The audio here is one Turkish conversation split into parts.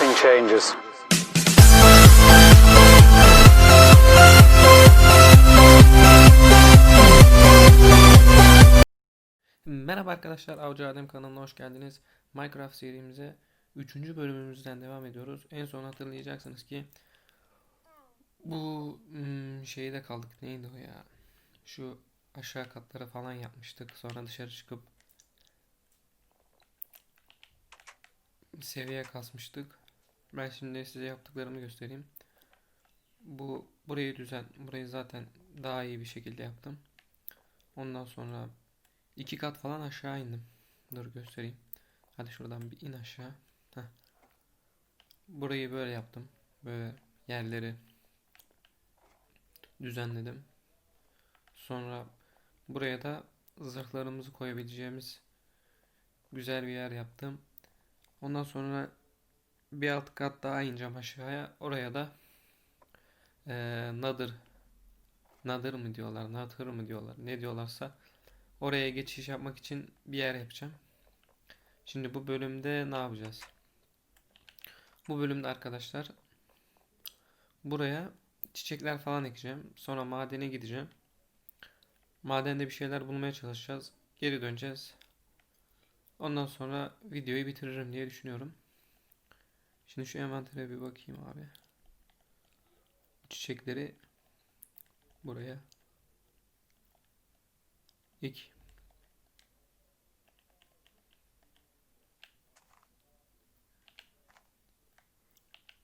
nothing changes. Merhaba arkadaşlar, Avcı Adem kanalına hoş geldiniz. Minecraft serimize 3. bölümümüzden devam ediyoruz. En son hatırlayacaksınız ki bu hmm, şeyde kaldık. Neydi o ya? Şu aşağı katları falan yapmıştık. Sonra dışarı çıkıp seviye kasmıştık. Ben şimdi size yaptıklarımı göstereyim. Bu burayı düzen, burayı zaten daha iyi bir şekilde yaptım. Ondan sonra İki kat falan aşağı indim. Dur göstereyim. Hadi şuradan bir in aşağı. Heh. Burayı böyle yaptım. Böyle yerleri düzenledim. Sonra buraya da zırhlarımızı koyabileceğimiz güzel bir yer yaptım. Ondan sonra bir alt kat daha ineceğim aşağıya. Oraya da eee nadir nadir mı diyorlar, natır mı diyorlar, ne diyorlarsa Oraya geçiş yapmak için bir yer yapacağım. Şimdi bu bölümde ne yapacağız? Bu bölümde arkadaşlar buraya çiçekler falan ekeceğim. Sonra madene gideceğim. Madende bir şeyler bulmaya çalışacağız. Geri döneceğiz. Ondan sonra videoyu bitiririm diye düşünüyorum. Şimdi şu envantere bir bakayım abi. Çiçekleri buraya İlk.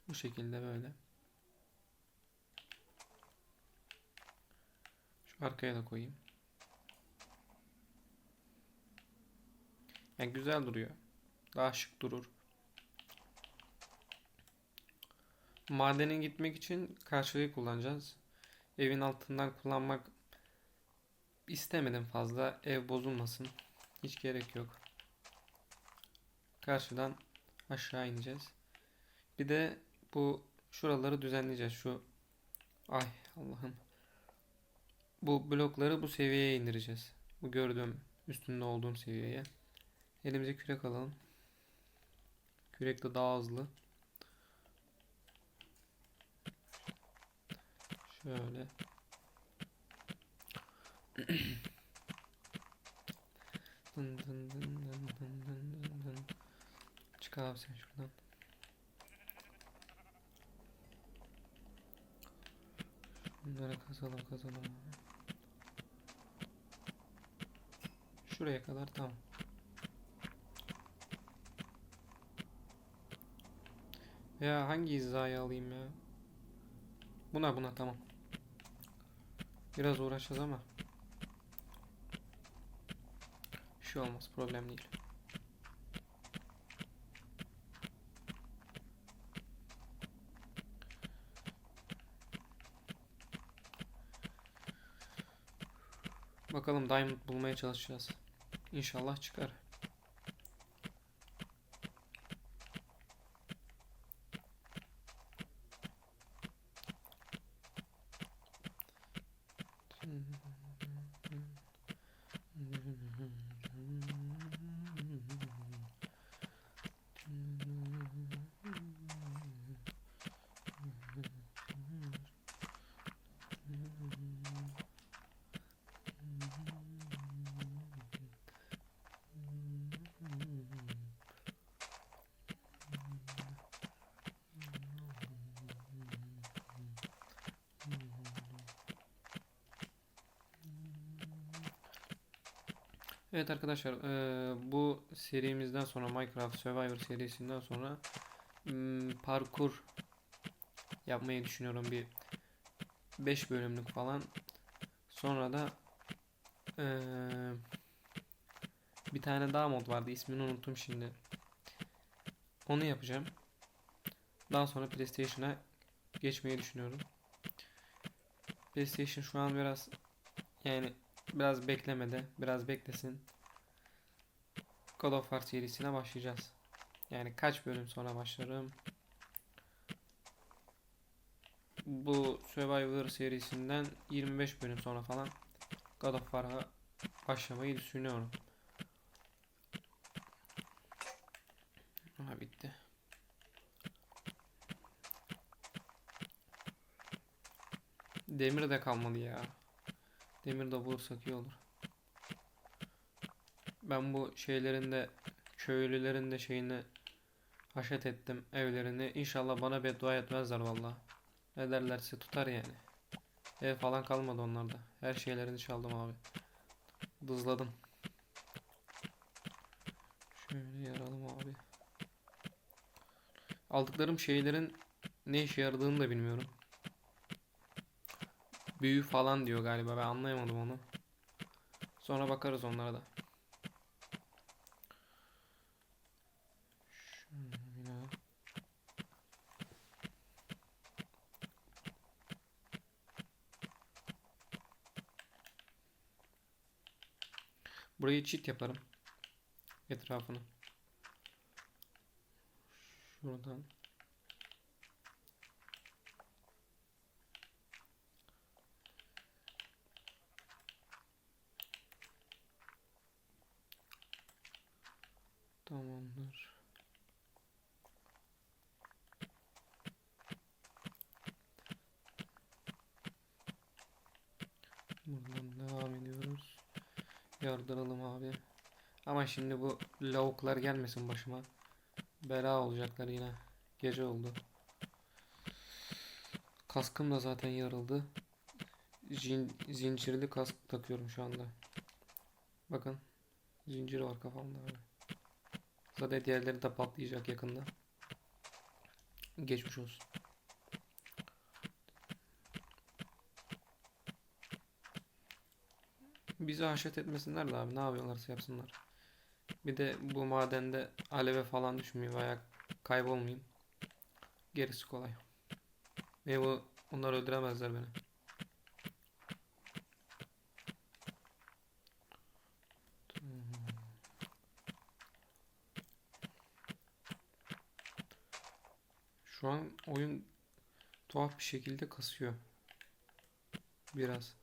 Bu şekilde böyle. Şu arkaya da koyayım. Yani güzel duruyor. Daha şık durur. Madene gitmek için karşıyı kullanacağız. Evin altından kullanmak istemedim fazla. Ev bozulmasın. Hiç gerek yok. Karşıdan aşağı ineceğiz. Bir de bu şuraları düzenleyeceğiz. Şu ay Allah'ım. Bu blokları bu seviyeye indireceğiz. Bu gördüğüm üstünde olduğum seviyeye. Elimize kürek alalım. Kürek de daha hızlı. Şöyle. Dın dın dın dın dın dın dın dın. Çık abi sen şuradan. Bunları kazalım kazalım. Şuraya kadar tamam. Ya hangi hizayı alayım ya? Buna buna tamam. Biraz uğraşacağız ama. Bir şey olmaz problem değil. Bakalım diamond bulmaya çalışacağız. İnşallah çıkar. うん Evet arkadaşlar eee, bu serimizden sonra Minecraft Survivor serisinden sonra hmm, parkur yapmayı düşünüyorum bir 5 bölümlük falan. Sonra da eee, bir tane daha mod vardı ismini unuttum şimdi. Onu yapacağım. Daha sonra PlayStation'a geçmeyi düşünüyorum. PlayStation şu an biraz yani biraz beklemede, biraz beklesin. God of War serisine başlayacağız. Yani kaç bölüm sonra başlarım? Bu Survivor serisinden 25 bölüm sonra falan God of War'a başlamayı düşünüyorum. Aha bitti. Demir de kalmadı ya. Demir de bulursak iyi olur. Ben bu şeylerin de köylülerin de şeyini haşet ettim evlerini. İnşallah bana beddua etmezler valla. Ne derlerse tutar yani. Ev falan kalmadı onlarda. Her şeylerini çaldım abi. Dızladım. Şöyle yaralım abi. Aldıklarım şeylerin ne işe yaradığını da bilmiyorum. Büyü falan diyor galiba. Ben anlayamadım onu. Sonra bakarız onlara da. Şöyle. Burayı çit yaparım. Etrafını. Şuradan. Tamamdır. Buradan ediyoruz. Yardıralım abi. Ama şimdi bu lavuklar gelmesin başıma. Bela olacaklar yine. Gece oldu. Kaskım da zaten yarıldı. Zin- zincirli kask takıyorum şu anda. Bakın. Zincir var kafamda abi. Zaten diğerleri de patlayacak yakında. Geçmiş olsun. Bizi haşet etmesinler de abi ne yapıyorlarsa yapsınlar. Bir de bu madende aleve falan düşmeyeyim veya kaybolmayayım. Gerisi kolay. Ve bu onlar öldüremezler beni. Şu an oyun tuhaf bir şekilde kasıyor. Biraz.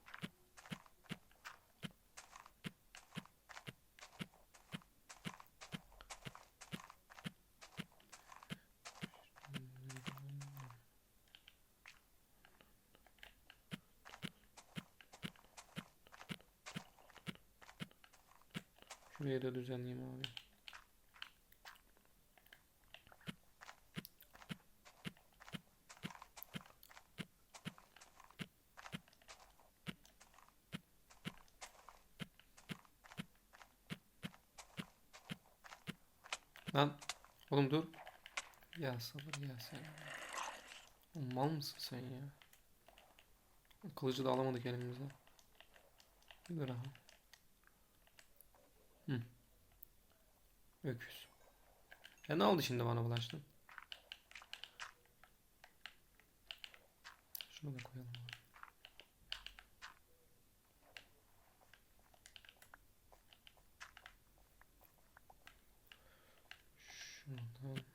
Da düzenleyeyim abi. Lan oğlum dur. Ya sabır ya sen. Oğlum Mal mısın sen ya? Kılıcı da alamadık elimizden. Dur aha. Hı. Öküz. Ya ne oldu şimdi bana bulaştın? Şunu da koyalım. Şuradan.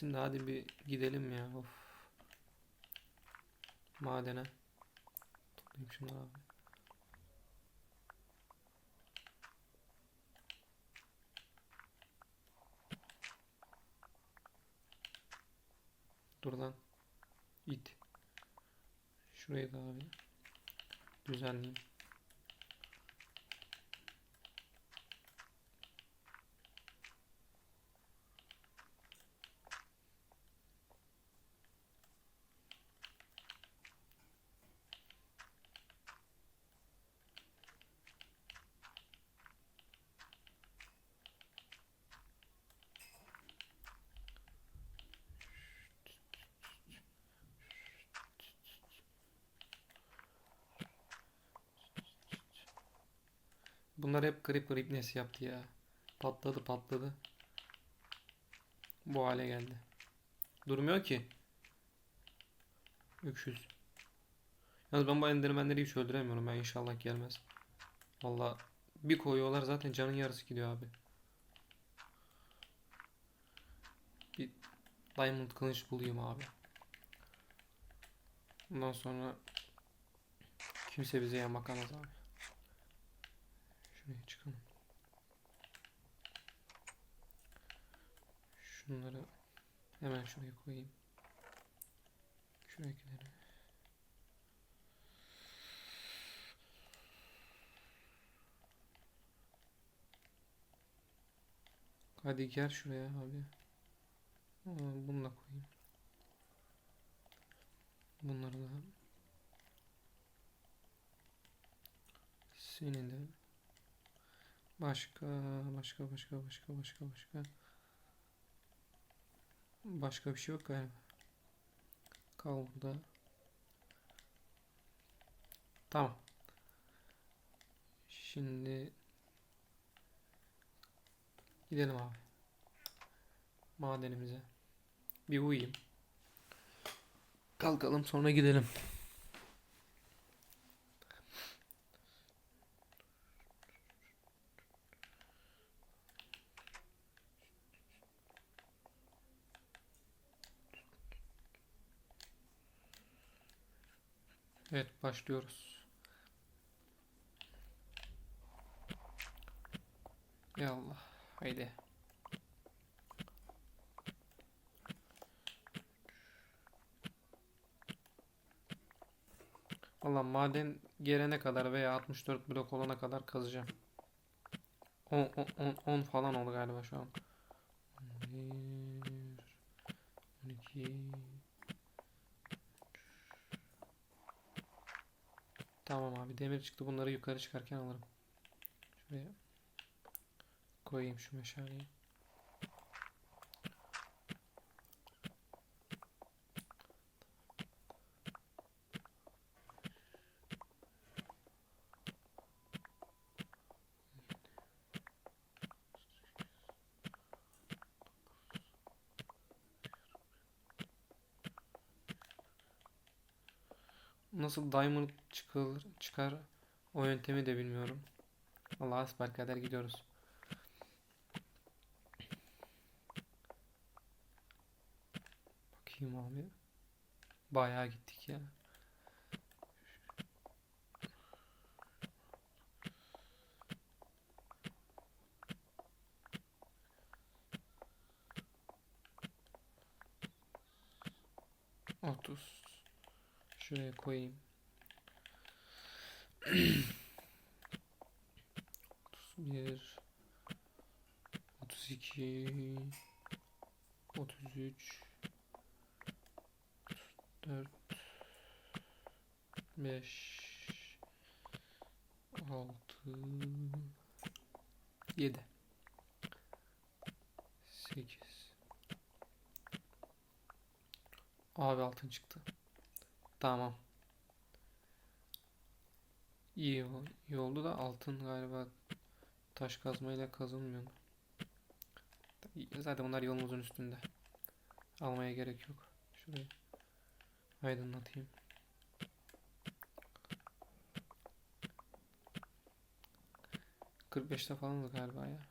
Bitsin hadi bir gidelim ya. Of. Madene. Toplayayım şunları abi. Dur lan. İt. Şurayı da abi. Düzenleyeyim. Bunlar hep Creeper ibnesi yaptı ya. Patladı patladı. Bu hale geldi. Durmuyor ki. Öküz. Yalnız ben bu endermenleri hiç öldüremiyorum. Ben inşallah gelmez. Valla bir koyuyorlar zaten canın yarısı gidiyor abi. Bir diamond kılıç bulayım abi. Bundan sonra kimse bize bakamaz abi. Şuraya çıkalım. Şunları hemen şuraya koyayım. Şuraya gidelim. Hadi gel şuraya abi. Aa, bunu da koyayım. Bunları da. Seni de. Başka, başka, başka, başka, başka, başka. Başka bir şey yok galiba. Kal burada. Tamam. Şimdi gidelim abi. Madenimize. Bir uyuyayım. Kalkalım sonra gidelim. Evet başlıyoruz. Ya Allah. Haydi. Allah maden gelene kadar veya 64 blok olana kadar kazacağım. 10, 10, 10, 10 falan oldu galiba şu an. 11, 12, Tamam abi demir çıktı bunları yukarı çıkarken alırım. Şuraya koyayım şu meşaleyi. Nasıl diamond çıkılır, çıkar o yöntemi de bilmiyorum. Allah'a kadar gidiyoruz. Bakayım abi. Bayağı gittik ya. Şuraya koyayım. 31 32 33 34 5 6 7 8 Abi altın çıktı. Tamam. İyi, iyi oldu da altın galiba taş kazmayla kazılmıyor. Zaten bunlar yolumuzun üstünde. Almaya gerek yok. Şurayı aydınlatayım. Beşte falanız galiba ya.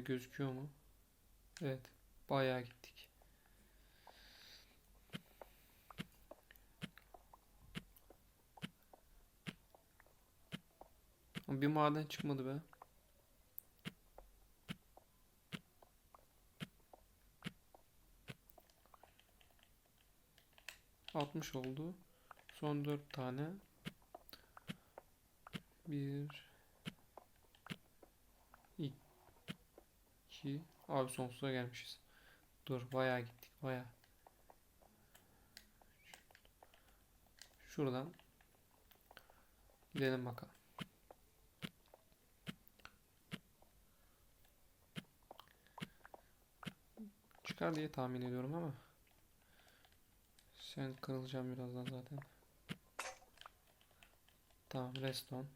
Abi gözüküyor mu? Evet. Bayağı gittik. Bir maden çıkmadı be. Altmış oldu. Son dört tane. Bir. İki. Abi sonsuza gelmişiz. Dur bayağı gittik bayağı. Şuradan gidelim bakalım. Çıkar diye tahmin ediyorum ama sen kırılacağım birazdan zaten. Tamam, reston.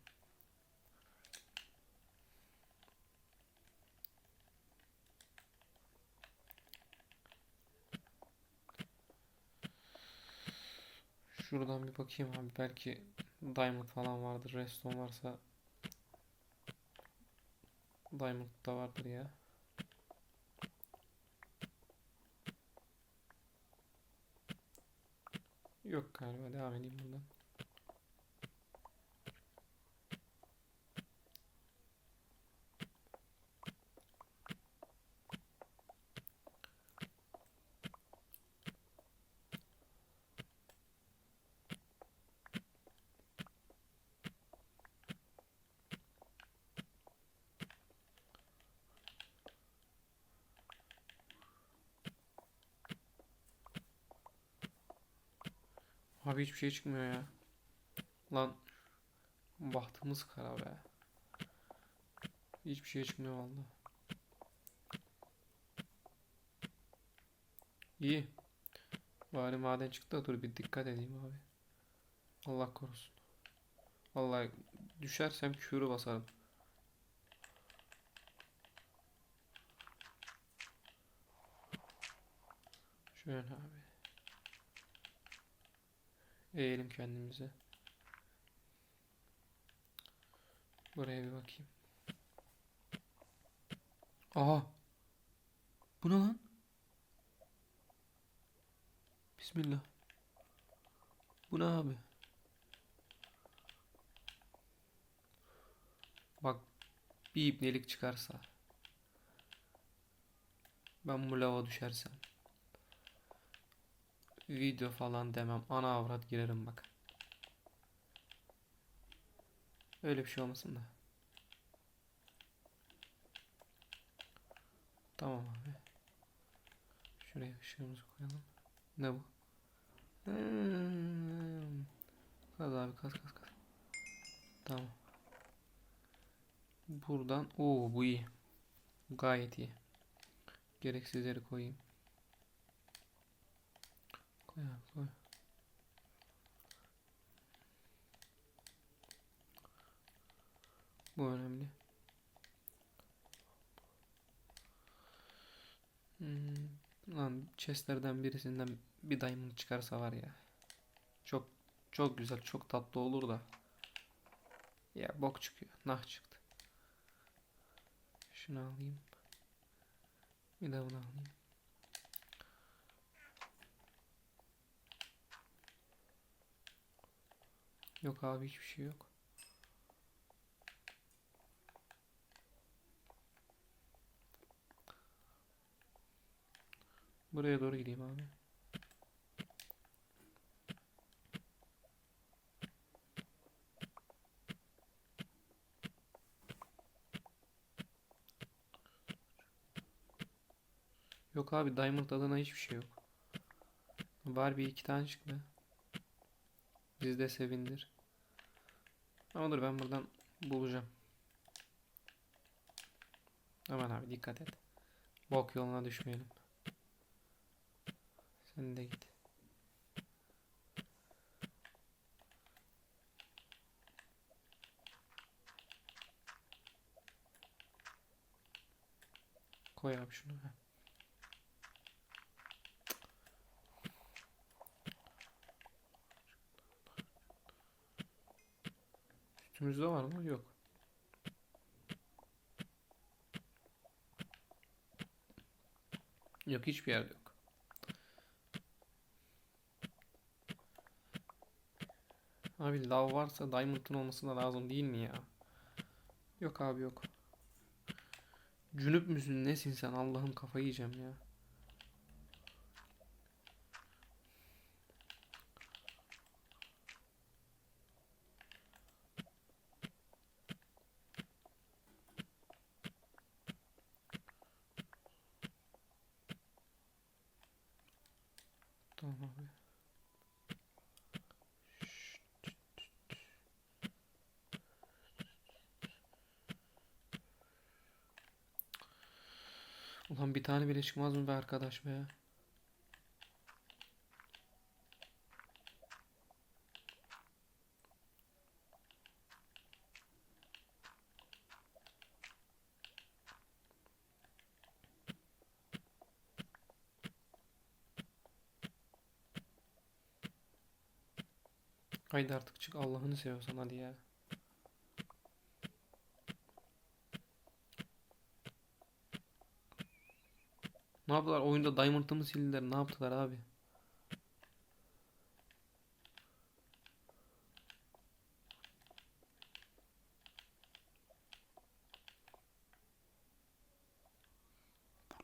Şuradan bir bakayım abi. Belki diamond falan vardır. Redstone varsa diamond da vardır ya. Yok galiba. Devam edeyim buradan. Abi hiçbir şey çıkmıyor ya. Lan bahtımız kara be. Hiçbir şey çıkmıyor vallahi. İyi. Bari maden çıktı da dur bir dikkat edeyim abi. Allah korusun. Vallahi düşersem kürü basarım. Şöyle abi. Eğelim kendimize. Buraya bir bakayım. Aha. Bu ne lan? Bismillah. Bu ne abi? Bak bir ibnelik çıkarsa. Ben bu lava düşersem. Video falan demem. Ana avrat girerim bak. Öyle bir şey olmasın da. Tamam abi. Şuraya ışığımızı koyalım. Ne bu? Hmm. Kaz abi kaz kaz kaz. Tamam. Buradan o bu iyi. Gayet iyi. Gereksizleri koyayım. Abi koy. Bu önemli. Hmm, lan chestlerden birisinden bir diamond çıkarsa var ya. Çok çok güzel, çok tatlı olur da. Ya bok çıkıyor. Nah çıktı. Şunu alayım. Bir de bunu alayım. Yok abi hiçbir şey yok. Buraya doğru gideyim abi. Yok abi Diamond adına hiçbir şey yok. Var bir iki tane çıktı. Bizi de sevindir. Ama dur ben buradan bulacağım. Aman abi dikkat et. Bok yoluna düşmeyelim. Sen de git. Koy abi şunu. Heh. Üstümüzde var mı? Yok. Yok hiçbir yerde yok. Abi lav varsa diamond'ın olması da lazım değil mi ya? Yok abi yok. Cünüp müsün nesin sen Allah'ım kafayı yiyeceğim ya. Tamam abi. Ulan bir tane bile çıkmaz mı be arkadaş be? Haydi artık çık Allah'ını seviyorsan hadi ya. Ne yaptılar? Oyunda Diamond'ımı sildiler. Ne yaptılar abi?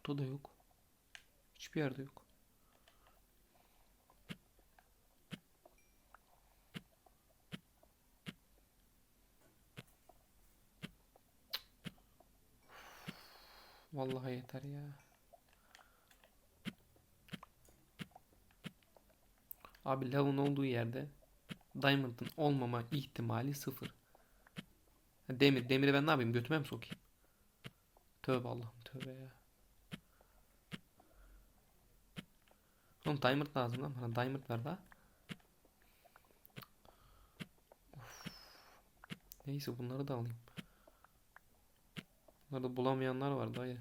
Burada da yok. Hiçbir yerde yok. Vallahi yeter ya. Abi lavın olduğu yerde Diamond'ın olmama ihtimali sıfır. Demir, demiri ben ne yapayım? Götüme mi sokayım? Tövbe Allah'ım tövbe ya. Oğlum Diamond lazım lan bana. Diamond ver daha. Neyse bunları da alayım. Bunları da bulamayanlar var dayı.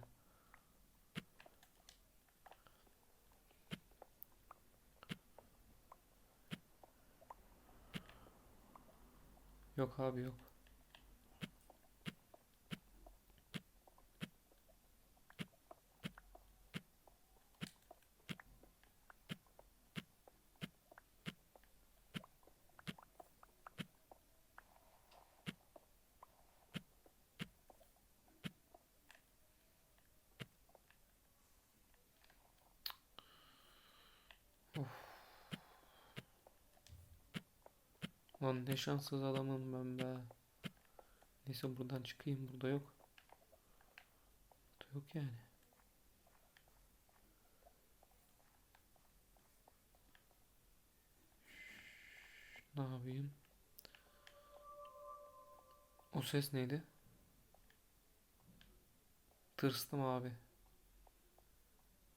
Yok abi yok. Lan ne şanssız adamım ben be. Neyse buradan çıkayım. Burada yok. Burada yok yani. Ne yapayım? O ses neydi? Tırstım abi.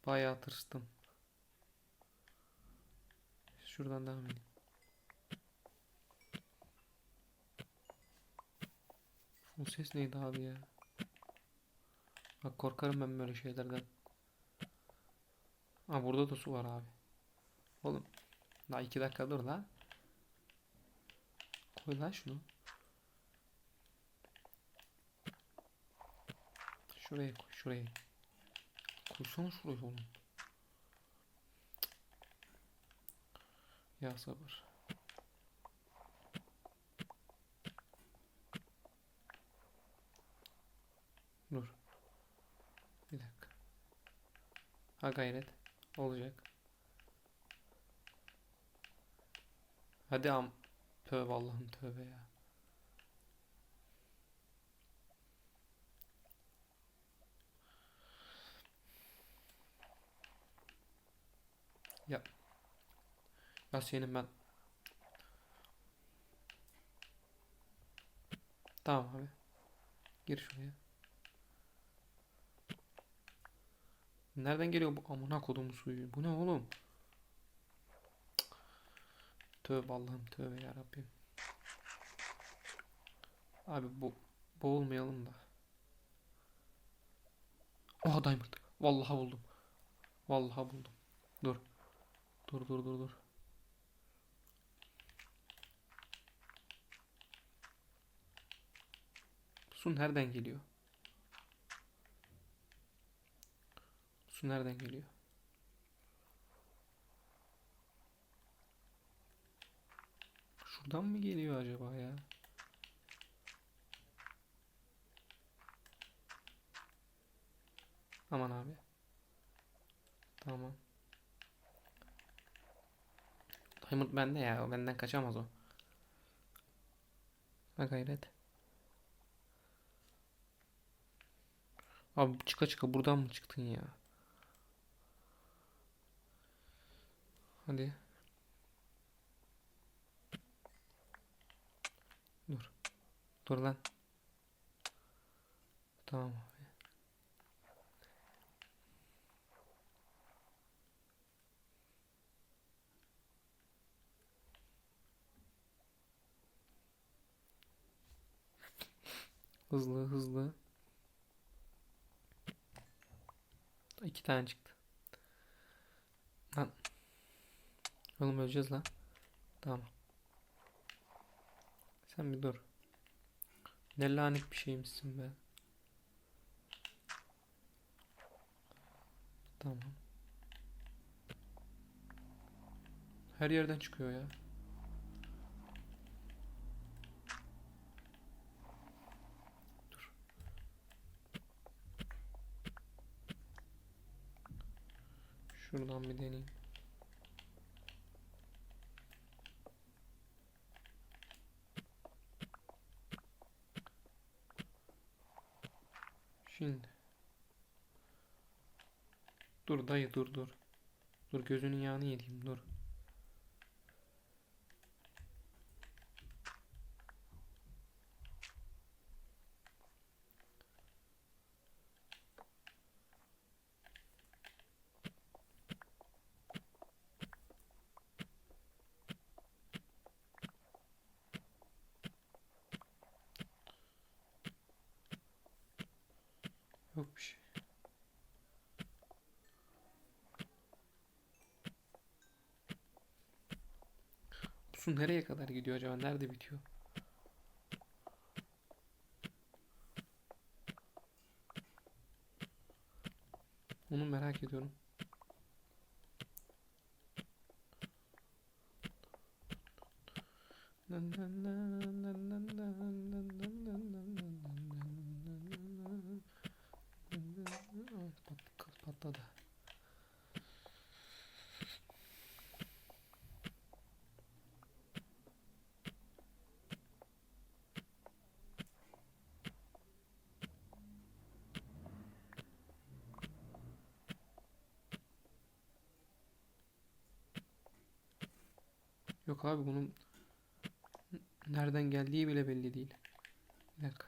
Bayağı tırstım. Şuradan devam edeyim. O ses neydi abi ya? Bak korkarım ben böyle şeylerden. Aa burada da su var abi. Oğlum. Daha iki dakika dur la. Koy lan şunu. Şuraya koy şuraya. Koysana şuraya oğlum. Ya sabır. Dur. Bir dakika. Ha gayret. Olacak. Hadi am. Tövbe Allah'ım tövbe ya. Ya. Ya senin ben. Tamam abi. Gir şuraya. Nereden geliyor bu amına kodumun suyu? Bu ne oğlum? Tövbe Allah'ım tövbe ya Rabbim. Abi bu boğulmayalım da. Oha diamond. Vallahi buldum. Vallahi buldum. Dur. Dur dur dur dur. Su nereden geliyor? Su nereden geliyor? Şuradan mı geliyor acaba ya? Aman abi. Tamam. Diamond bende ya. O benden kaçamaz o. Ha gayret. Abi çıka çıka buradan mı çıktın ya? Hadi. Dur. Dur lan. Tamam. Hızlı hızlı. İki tane çıktı. Lan. Oğlum öleceğiz lan. Tamam. Sen bir dur. Ne lanet bir şeymişsin be. Tamam. Her yerden çıkıyor ya. Dur. Şuradan bir deneyeyim. Şimdi. Dur dayı dur dur. Dur gözünün yağını yediğim dur. Yok bir su nereye kadar gidiyor acaba? Nerede bitiyor? Onu merak ediyorum. Evet, pat- patladı. Yok abi bunun nereden geldiği bile belli değil. Bir dakika.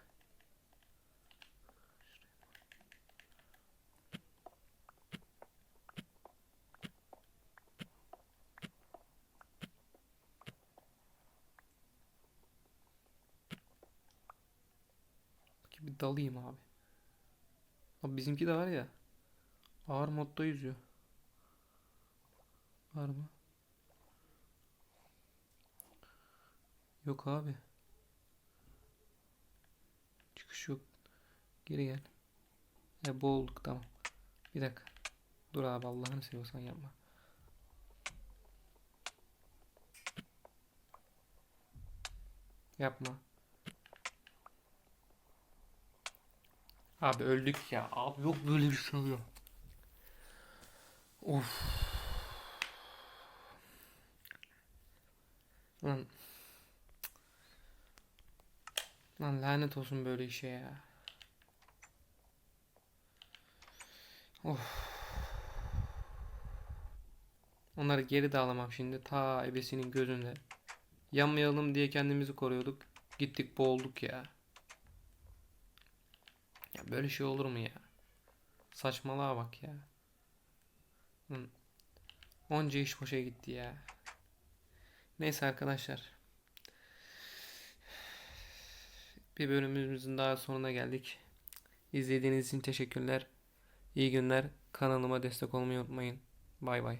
Ki bir dalayım abi. Abi bizimki de var ya. Ağır modda yüzüyor. Var mı? Yok abi. Çıkış yok. Geri gel. E boğulduk tamam. Bir dakika. Dur abi Allah'ını seviyorsan yapma. Yapma. Abi öldük ya. Abi yok böyle bir şey ya. Of. Lan. Lan lanet olsun böyle işe ya. Of. Onları geri de alamam şimdi. Ta ebesinin gözünde. Yanmayalım diye kendimizi koruyorduk. Gittik boğulduk ya. Ya böyle şey olur mu ya? Saçmalığa bak ya. Onca iş boşa gitti ya. Neyse arkadaşlar. Bir bölümümüzün daha sonuna geldik. İzlediğiniz için teşekkürler. İyi günler. Kanalıma destek olmayı unutmayın. Bay bay.